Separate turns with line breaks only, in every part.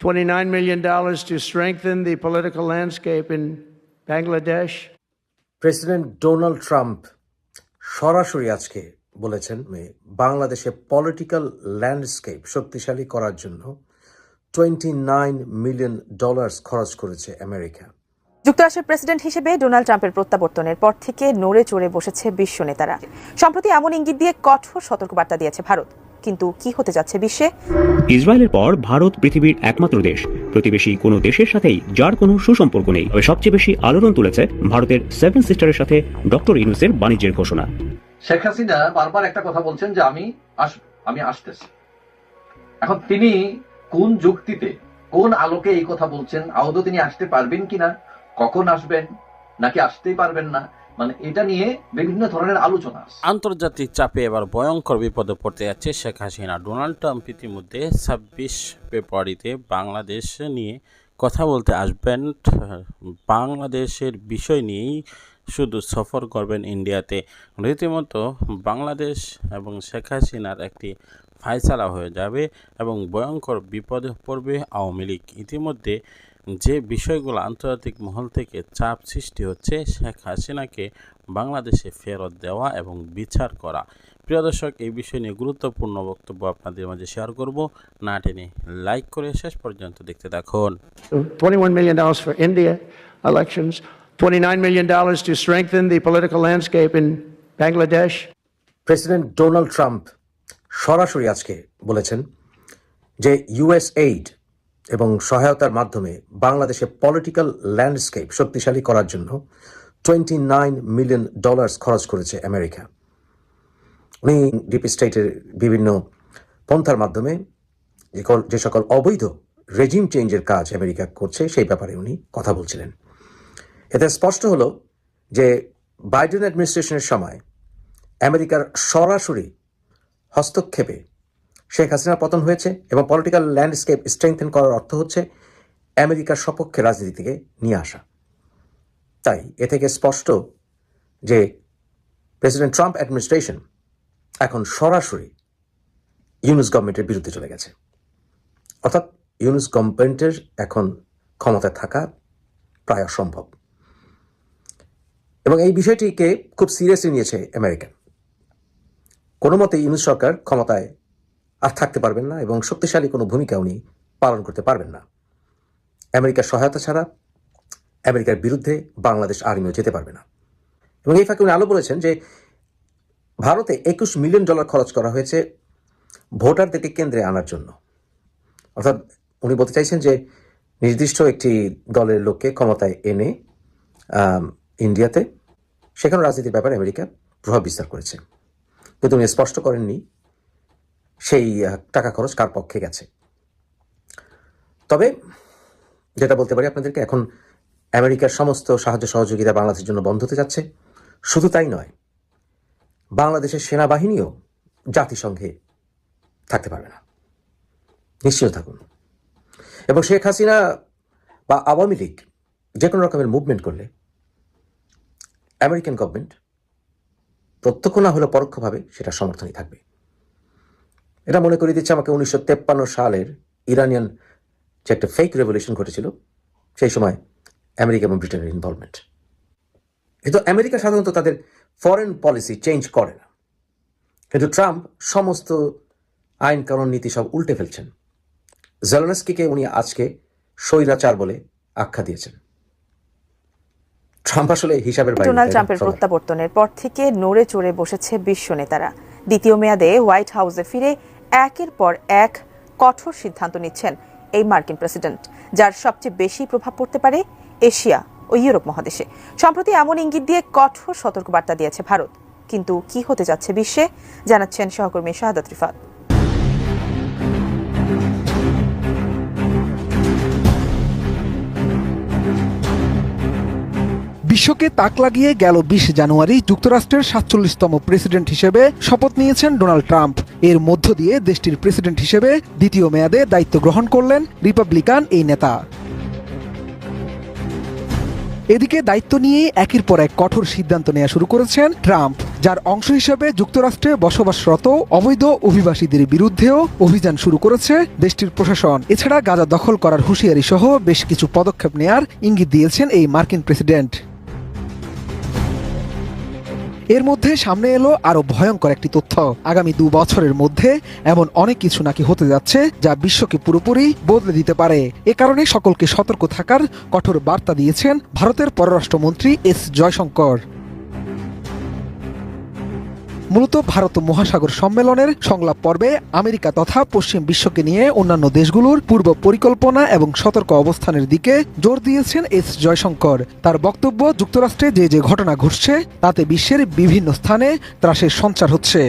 $29 million to strengthen the political landscape in Bangladesh.
President Donald Trump সরাসরি আজকে বলেছেন বাংলাদেশে পলিটিক্যাল ল্যান্ডস্কেপ শক্তিশালী করার জন্য টোয়েন্টি নাইন মিলিয়ন ডলার্স খরচ করেছে আমেরিকা
যুক্তরাষ্ট্রের প্রেসিডেন্ট হিসেবে ডোনাল্ড ট্রাম্পের প্রত্যাবর্তনের পর থেকে নড়ে চড়ে বসেছে বিশ্ব নেতারা। সম্প্রতি এমন ইঙ্গিত দিয়ে কঠোর সতর্কবার্তা দিয়েছে ভারত। কিন্তু কি হতে যাচ্ছে বিশ্বে?
ইসরায়েলের পর ভারত পৃথিবীর একমাত্র দেশ। প্রতিবেশী কোনো দেশের সাথেই যার কোনো সুসম্পর্ক নেই। তবে সবচেয়ে বেশি আলোড়ন তুলেছে ভারতের সেভেন সিস্টারের সাথে ডক্টর ইউনুসের বাণিজ্যের ঘোষণা।
শেখ হাসিনা বারবার একটা কথা বলছেন যে আমি আমি আসতেছি। এখন তিনি কোন যুক্তিতে কোন আলোকে এই কথা বলছেন আদৌ তিনি আসতে পারবেন কিনা কখন আসবেন নাকি আসতেই পারবেন না মানে এটা নিয়ে বিভিন্ন ধরনের আলোচনা
আন্তর্জাতিক চাপে এবার ভয়ঙ্কর বিপদে পড়তে যাচ্ছে শেখ হাসিনা। ডোনাল্ড ট্রাম্প ইতিমধ্যে ছাব্বিশ ফেব্রুয়ারিতে বাংলাদেশ নিয়ে কথা বলতে আসবেন। বাংলাদেশের বিষয় নিয়েই শুধু সফর করবেন ইন্ডিয়াতে। রীতিমতো বাংলাদেশ এবং শেখ হাসিনার একটি ফায়সালা হয়ে যাবে এবং ভয়ঙ্কর বিপদে পড়বে আওয়ামী লীগ। ইতিমধ্যে যে বিষয়গুলো আন্তর্জাতিক মহল থেকে চাপ সৃষ্টি হচ্ছে শেখ হাসিনাকে বাংলাদেশে ফেরত দেওয়া এবং বিচার করা। প্রিয় দর্শক এই বিষয় নিয়ে গুরুত্বপূর্ণ বক্তব্য আপনাদের মাঝে শেয়ার করব। না টেনে লাইক করে শেষ পর্যন্ত দেখতে থাকুন।
$21 million for India elections, $29 million to strengthen the political landscape in Bangladesh.
President Donald Trump সরাসরি আজকে বলেছেন যে ইউএস এইড এবং সহায়তার মাধ্যমে বাংলাদেশে পলিটিক্যাল ল্যান্ডস্কেপ শক্তিশালী করার জন্য টোয়েন্টি নাইন মিলিয়ন ডলার্স খরচ করেছে আমেরিকা। উনি ডিপ স্টেটের বিভিন্ন পন্থার মাধ্যমে যে যে সকল অবৈধ রেজিম চেঞ্জের কাজ আমেরিকা করছে, সেই ব্যাপারে উনি কথা বলছিলেন। এতে স্পষ্ট হলো যে বাইডেন অ্যাডমিনিস্ট্রেশনের সময় আমেরিকার সরাসরি হস্তক্ষেপে শেখ হাসিনার পতন হয়েছে এবং পলিটিক্যাল ল্যান্ডস্কেপ স্ট্রেংথেন করার অর্থ হচ্ছে আমেরিকার সপক্ষে রাজনীতি থেকে নিয়ে আসা। তাই এ থেকে স্পষ্ট যে প্রেসিডেন্ট ট্রাম্প অ্যাডমিনিস্ট্রেশন এখন সরাসরি ইউনুস গভর্নমেন্টের বিরুদ্ধে চলে গেছে। অর্থাৎ ইউনুস গভর্নমেন্টের এখন ক্ষমতায় থাকা প্রায় অসম্ভব। এবং এই বিষয়টিকে খুব সিরিয়াসলি নিয়েছে আমেরিকা। কোনো মতে ইউনুস সরকার ক্ষমতায় আর থাকতে পারবেন না এবং শক্তিশালী কোনো ভূমিকা উনি পালন করতে পারবেন না। আমেরিকার সহায়তা ছাড়া আমেরিকার বিরুদ্ধে বাংলাদেশ আর্মিও যেতে পারবে না। এবং এই ফাঁকে উনি আলো বলেছেন যে ভারতে একুশ মিলিয়ন ডলার খরচ করা হয়েছে ভোটারদেরকে কেন্দ্রে আনার জন্য। অর্থাৎ উনি বলতে চাইছেন যে নির্দিষ্ট একটি দলের লোককে ক্ষমতায় এনে ইন্ডিয়াতে সেখানে রাজনীতির ব্যাপারে আমেরিকা প্রভাব বিস্তার করেছে। কিন্তু উনি স্পষ্ট করেননি সেই টাকা খরচ কার পক্ষে গেছে। তবে যেটা বলতে পারি আপনাদেরকে, এখন আমেরিকার সমস্ত সাহায্য সহযোগিতা বাংলাদেশের জন্য বন্ধ হতে যাচ্ছে। শুধু তাই নয়, বাংলাদেশের সেনাবাহিনীও জাতিসংঘে থাকতে পারবে না। নিশ্চিত থাকুন। এবং শেখ হাসিনা বা আওয়ামী লীগ যে কোনো রকমের মুভমেন্ট করলে আমেরিকান গভর্নমেন্ট প্রত্যক্ষ না হলেও পরোক্ষভাবে সেটা সমর্থনই থাকবে। এটা মনে করিয়ে দিচ্ছে আমাকে উনিশশো তেপ্পান্ন সালের ইরানিয়ান যে একটা ফেক রেভলিউশন ঘটেছিল সেই সময় আমেরিকা এবং ব্রিটেনের ইনভলভমেন্ট কিন্তু আমেরিকা সাধারণত তাদের ফরেন পলিসি চেঞ্জ করে না। কিন্তু ট্রাম্প সমস্ত আইন কানুন নীতি সব উল্টে ফেলছেন। জেলনস্কিকে উনি আজকে স্বৈরাচার বলে আখ্যা দিয়েছেন। ট্রাম্প আসলে হিসাবের বাইরে
ডোনাল্ড ট্রাম্পের প্রত্যাবর্তনের পর থেকে নড়ে চড়ে বসেছে বিশ্ব নেতারা। দ্বিতীয় মেয়াদে হোয়াইট হাউসে ফিরে একের পর এক কঠোর সিদ্ধান্ত নিচ্ছেন এই মার্কিন প্রেসিডেন্ট, যার সবচেয়ে বেশি প্রভাব পড়তে পারে এশিয়া ও ইউরোপ মহাদেশে। সম্প্রতি এমন ইঙ্গিত দিয়ে কঠোর সতর্কবার্তা দিয়েছে ভারত। কিন্তু কি হতে যাচ্ছে বিশ্বে, জানাচ্ছেন সহকর্মী শাহাদাত রিফাত
বিশ্বকে তাক লাগিয়ে গেল বিশ জানুয়ারি যুক্তরাষ্ট্রের সাতচল্লিশতম প্রেসিডেন্ট হিসেবে শপথ নিয়েছেন ডোনাল্ড ট্রাম্প। এর মধ্য দিয়ে দেশটির প্রেসিডেন্ট হিসেবে দ্বিতীয় মেয়াদে দায়িত্ব গ্রহণ করলেন রিপাবলিকান এই নেতা। এদিকে দায়িত্ব নিয়ে একের পর এক কঠোর সিদ্ধান্ত নেওয়া শুরু করেছেন ট্রাম্প, যার অংশ হিসেবে যুক্তরাষ্ট্রে বসবাসরত অবৈধ অভিবাসীদের বিরুদ্ধেও অভিযান শুরু করেছে দেশটির প্রশাসন। এছাড়া গাজা দখল করার হুঁশিয়ারি সহ বেশ কিছু পদক্ষেপ নেয়ার ইঙ্গিত দিয়েছেন এই মার্কিন প্রেসিডেন্ট। এর মধ্যে সামনে এলো আরও ভয়ঙ্কর একটি তথ্য। আগামী দু বছরের মধ্যে এমন অনেক কিছু নাকি হতে যাচ্ছে যা বিশ্বকে পুরোপুরি বদলে দিতে পারে। এ কারণে সকলকে সতর্ক থাকার কঠোর বার্তা দিয়েছেন ভারতের পররাষ্ট্রমন্ত্রী এস জয়শঙ্কর। মূলত ভারত মহাসাগর সম্মেলনের সংলাপ পর্বে আমেরিকা তথা পশ্চিম বিশ্বকে নিয়ে অন্যান্য দেশগুলোর পূর্ব পরিকল্পনা এবং সতর্ক অবস্থানের দিকে জোর দিয়েছেন এস জয়শঙ্কর। তার বক্তব্য যুক্তরাষ্ট্রে যে যে ঘটনা ঘটছে, তাতে বিশ্বের বিভিন্ন স্থানে ত্রাসের সঞ্চার হচ্ছে।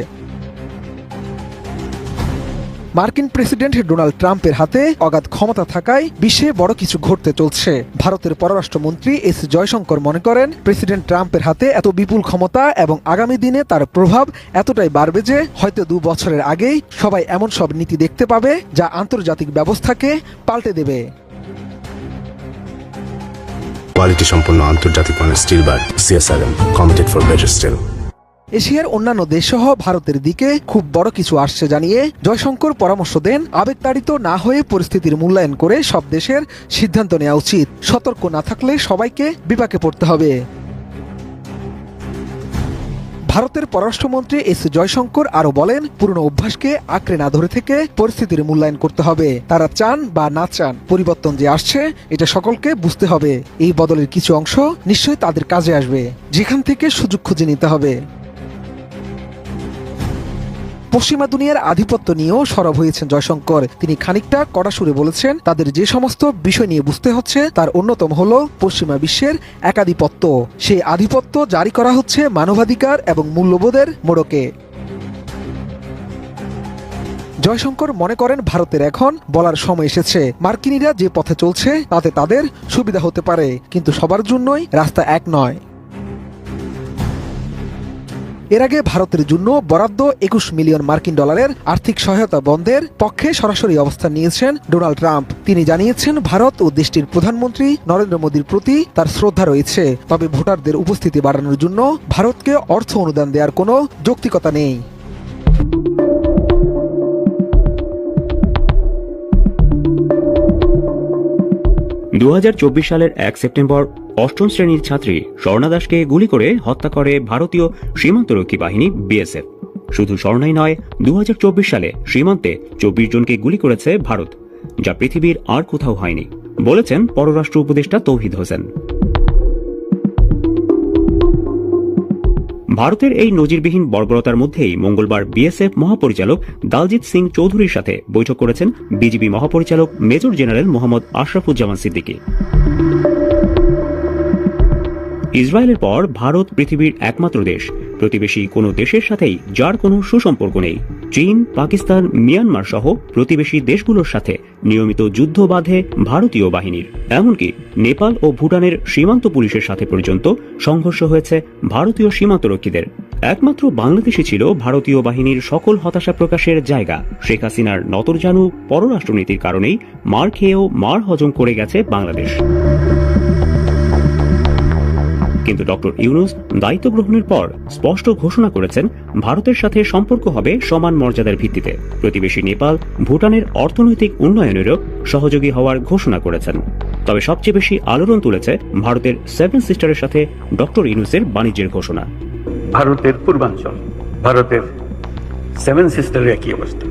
মার্কিন প্রেসিডেন্ট ডোনাল্ড ট্রাম্পের হাতে অগাধ ক্ষমতা থাকায় বিশ্বে বড় কিছু ঘটতে চলছে। ভারতের পররাষ্ট্রমন্ত্রী এস জয়শঙ্কর মনে করেন, প্রেসিডেন্ট ট্রাম্পের হাতে এত বিপুল ক্ষমতা এবং আগামী দিনে তার প্রভাব এতটাই বাড়বে যে হয়তো দু বছরের আগেই সবাই এমন সব নীতি দেখতে পাবে যা আন্তর্জাতিক ব্যবস্থাকে পাল্টে দেবে।
কোয়ালিটি সম্পন্ন আন্তর্জাতিক মানের steel bar CSRM committed for better steel
এশিয়ার অন্যান্য দেশসহ ভারতের দিকে খুব বড় কিছু আসছে জানিয়ে জয়শঙ্কর পরামর্শ দেন, আবেগতাড়িত না হয়ে পরিস্থিতির মূল্যায়ন করে সব দেশের সিদ্ধান্ত নেওয়া উচিত। সতর্ক না থাকলে সবাইকে বিপাকে পড়তে হবে। ভারতের পররাষ্ট্রমন্ত্রী এস জয়শঙ্কর আরও বলেন, পুরনো অভ্যাসকে আঁকড়ে না ধরে থেকে পরিস্থিতির মূল্যায়ন করতে হবে। তারা চান বা না চান, পরিবর্তন যে আসছে, এটা সকলকে বুঝতে হবে। এই বদলের কিছু অংশ নিশ্চয়ই তাদের কাজে আসবে, যেখান থেকে সুযোগ খুঁজে নিতে হবে। পশ্চিমা দুনিয়ার আধিপত্য নিয়েও সরব হয়েছেন জয়শঙ্কর। তিনি খানিকটা কড়া সুরে বলেছেন, তাদের যে সমস্ত বিষয় নিয়ে বুঝতে হচ্ছে, তার অন্যতম হল পশ্চিমা বিশ্বের একাধিপত্য। সেই আধিপত্য জারি করা হচ্ছে মানবাধিকার এবং মূল্যবোধের মোড়কে। জয়শঙ্কর মনে করেন, ভারতের এখন বলার সময় এসেছে। মার্কিনীরা যে পথে চলছে, তাতে তাদের সুবিধা হতে পারে, কিন্তু সবার জন্যই রাস্তা এক নয়। এর আগে ভারতের জন্য বরাদ্দ একুশ মিলিয়ন মার্কিন ডলারের আর্থিক সহায়তা বন্ধের পক্ষে সরাসরি অবস্থান নিয়েছেন ডোনাল্ড ট্রাম্প। তিনি জানিয়েছেন, ভারত ও দেশটির প্রধানমন্ত্রী নরেন্দ্র মোদীর প্রতি তার শ্রদ্ধা রয়েছে। তবে ভোটারদের উপস্থিতি বাড়ানোর জন্য ভারতকে অর্থ অনুদান দেওয়ার কোনো যৌক্তিকতা নেই।
দু হাজার চব্বিশ সালের এক সেপ্টেম্বর, অষ্টম শ্রেণির ছাত্রী স্বর্ণা দাসকে গুলি করে হত্যা করে ভারতীয় সীমান্তরক্ষী বাহিনী বিএসএফ। শুধু স্বর্ণাই নয় দু সালে সীমান্তে চব্বিশ জনকে গুলি করেছে ভারত, যা পৃথিবীর আর কোথাও হয়নি, বলেছেন পররাষ্ট্র উপদেষ্টা তৌহিদ হোসেন। ভারতের এই নজিরবিহীন বর্বরতার মধ্যেই মঙ্গলবার বিএসএফ মহাপরিচালক দালজিৎ সিং চৌধুরীর সাথে বৈঠক করেছেন বিজিবি মহাপরিচালক মেজর জেনারেল মোহাম্মদ আশরাফুজ্জামান সিদ্দিকী। ইসরায়েলের পর ভারত পৃথিবীর একমাত্র দেশ। প্রতিবেশী কোনো দেশের সাথেই, যার কোনো সুসম্পর্ক নেই। চীন, পাকিস্তান, মিয়ানমার সহ প্রতিবেশী দেশগুলোর সাথে নিয়মিত যুদ্ধ বাঁধে ভারতীয় বাহিনীর। এমনকি নেপাল ও ভুটানের সীমান্ত পুলিশের সাথে পর্যন্ত সংঘর্ষ হয়েছে ভারতীয় সীমান্তরক্ষীদের। একমাত্র বাংলাদেশই ছিল ভারতীয় বাহিনীর সকল হতাশা প্রকাশের জায়গা। শেখ হাসিনার নতরজানু পররাষ্ট্রনীতির কারণেই মার খেয়েও মার হজম করে গেছে বাংলাদেশ। কিন্তু ডক্টর ইউনুস দায়িত্ব গ্রহণের পর স্পষ্ট ঘোষণা করেছেন ভারতের সাথে সম্পর্ক হবে সমান মর্যাদার ভিত্তিতে। প্রতিবেশী নেপাল, ভুটানের অর্থনৈতিক উন্নয়নেরও সহযোগী হওয়ার ঘোষণা করেছেন। তবে সবচেয়ে বেশি আলোড়ন তুলেছে ভারতের সেভেন সিস্টারের সাথে ডক্টর ইউনুসের বাণিজ্যের ঘোষণা।
ভারতের পূর্বাঞ্চল, ভারতের সেভেন সিস্টারের একই অবস্থা।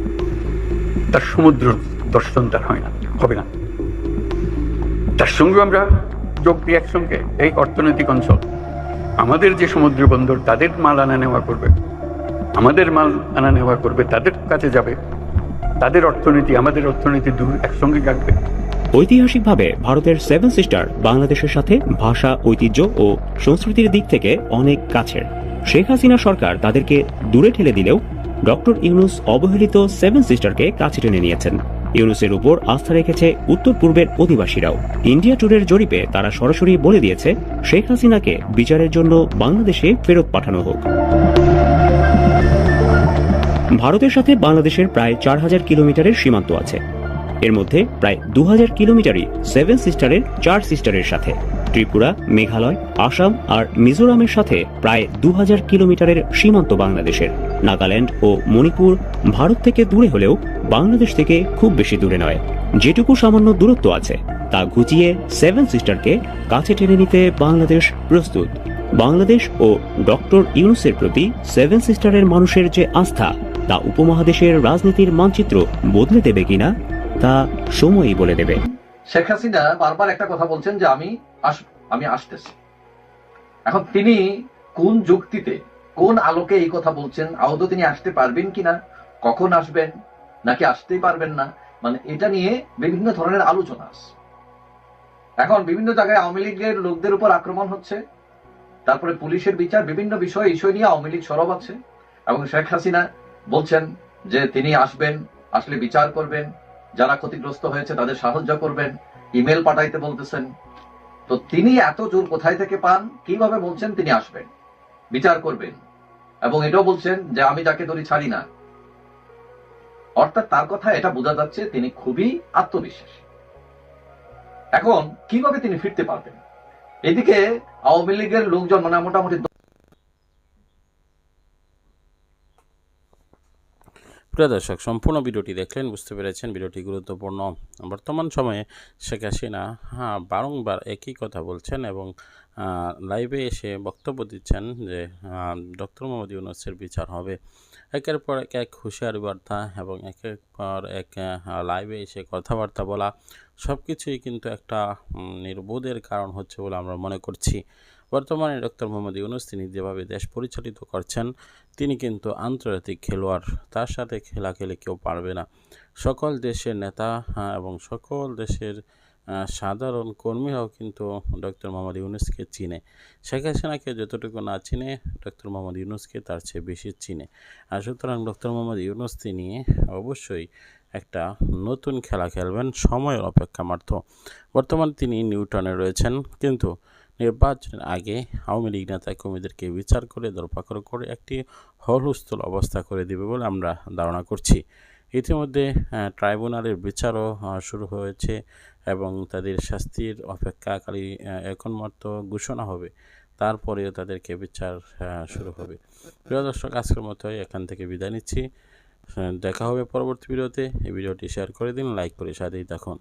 তার সমুদ্র দর্শন তার হয় না, হবে না। তার সঙ্গে আমরা যোগ দিই একসঙ্গে এই অর্থনৈতিক অঞ্চল। আমাদের যে সমুদ্র বন্দর, তাদের মাল আনা নেওয়া করবে। আমাদের মাল আনা নেওয়া করবে, তাদের কাছে যাবে। তাদের অর্থনীতি, আমাদের অর্থনীতি দূর একসঙ্গে রাখবে
ঐতিহাসিকভাবে ভারতের সেভেন সিস্টার বাংলাদেশের সাথে ভাষা, ঐতিহ্য ও সংস্কৃতির দিক থেকে অনেক কাছের। শেখ হাসিনা সরকার তাদেরকে দূরে ঠেলে দিলেও ডক্টর ইউনুস অবহেলিত সেভেন সিস্টারকে কাছে টেনে নিয়েছেন। ইউনুসের উপর আস্থা রেখেছে উত্তর পূর্বের অধিবাসীরাও। ইন্ডিয়া ট্যুরের জরিপে তারা সরাসরি বলে দিয়েছে, শেখ হাসিনাকে বিচারের জন্য বাংলাদেশে ফেরত পাঠানো হোক। ভারতের সাথে বাংলাদেশের প্রায় চার হাজার কিলোমিটারের সীমান্ত আছে। এর মধ্যে প্রায় দু হাজার কিলোমিটারই সেভেন সিস্টারের, চার সিস্টারের সাথে। ত্রিপুরা, মেঘালয়, আসাম আর মিজোরামের সাথে প্রায় দু হাজার কিলোমিটারের সীমান্ত বাংলাদেশের। নাগাল্যান্ড ও মণিপুর ভারত থেকে দূরে হলেও বাংলাদেশ থেকে খুব বেশি দূরে নয়। যেটুকু সামান্য দূরত্ব আছে, তা ঘুচিয়ে সেভেন সিস্টারকে কাছে টেনে নিতে বাংলাদেশ প্রস্তুত। বাংলাদেশ ও ডক্টর ইউনুসের প্রতি সেভেন সিস্টারের মানুষের যে আস্থা, তা উপমহাদেশের রাজনীতির মানচিত্র বদলে দেবে কিনা, তা সময়ই বলে দেবে।
শেখ হাসিনা বারবার একটা কথা বলছেন যে আমি আমি আসতেছি। এখন তিনি কোন যুক্তিতে কোন আলোকে এই কথা বলছেন? আদৌ তিনি আসতে পারবেন কিনা? কখন আসবেন? নাকি আসতেই পারবেন না? মানে এটা নিয়ে বিভিন্ন ধরনের আলোচনা এখন বিভিন্ন জায়গায় আওয়ামী লীগের লোকদের উপর আক্রমণ হচ্ছে। তারপরে পুলিশের বিচার, বিভিন্ন বিষয় ইস্যু নিয়ে আওয়ামী লীগ সরব আছে। এবং শেখ হাসিনা বলছেন যে তিনি আসবেন, আসলে বিচার করবেন। যারা ক্ষতিগ্রস্ত হয়েছে তাদের সাহায্য করবেন। ইমেল পাঠাইতে বলতেছেন। তো তিনি এত জোর কোথায় থেকে পান? কীভাবে বলছেন তিনি আসবেন? বিচার করবেন। এবং এটাও বলছেন যে আমি যাকে ধরি ছাড়ি না। অর্থাৎ তার কথা এটা বোঝা যাচ্ছে তিনি খুবই আত্মবিশ্বাসী। এখন কীভাবে তিনি ফিরতে পারবেন? এদিকে আওয়ামী লীগের লোকজন মানে মোটামুটি
প্রিয় দর্শক, সম্পূর্ণ ভিডিওটি দেখলেন, বুঝতে পেরেছেন ভিডিওটি গুরুত্বপূর্ণ। বর্তমান সময়ে শেখ হাসিনা হ্যাঁ বারংবার একই কথা বলছেন এবং লাইভে এসে বক্তব্য দিচ্ছেন যে ডক্টর মোহাম্মদ ইউনুসের বিচার হবে। একের পর এক এক হুঁশিয়ারি বার্তা এবং একের পর এক লাইভে এসে কথাবার্তা বলা সব কিছুই কিন্তু একটা নির্বোধের কারণ হচ্ছে বলে আমরা মনে করছি। বর্তমানে ডক্টর মোহাম্মদ ইউনুস তিনি যেভাবে দেশ পরিচালিত করছেন তিনি কিন্তু আন্তর্জাতিক খেলোয়াড় তার সাথে খেলা খেলে কেউ পারবে না। সকল দেশের নেতা হ্যাঁ, এবং সকল দেশের সাধারণ কর্মীরাও কিন্তু ডক্টর মোহাম্মদ ইউনুসকে চিনে। শেখ হাসিনাকে যতটুকু না চিনে ডক্টর মোহাম্মদ ইউনুসকে তার চেয়ে বেশি চিনে। আর সুতরাং ডক্টর মোহাম্মদ ইউনুস তিনি অবশ্যই একটা নতুন খেলা খেলবেন সময়ের অপেক্ষা মাত্র। বর্তমানে তিনি নিউটনে রয়েছেন কিন্তু নির্বাচনের আগে আওয়ামী লীগ নেতা কর্মীদেরকে বিচার করে দরপাকড় করে একটি হলস্থল অবস্থা করে দেবে বলে আমরা ধারণা করছি। ইতিমধ্যে ট্রাইব্যুনালের বিচারও শুরু হয়েছে এবং তাদের শাস্তির অপেক্ষাকারী এখন মাত্র ঘোষণা হবে। তারপরেও তাদেরকে বিচার শুরু হবে। প্রিয় দর্শক, আজকের মতো এখান থেকে বিদায় নিচ্ছি। দেখা হবে পরবর্তী ভিডিওতে। এই ভিডিওটি শেয়ার করে দিন, লাইক করে সাথেই থাকুন।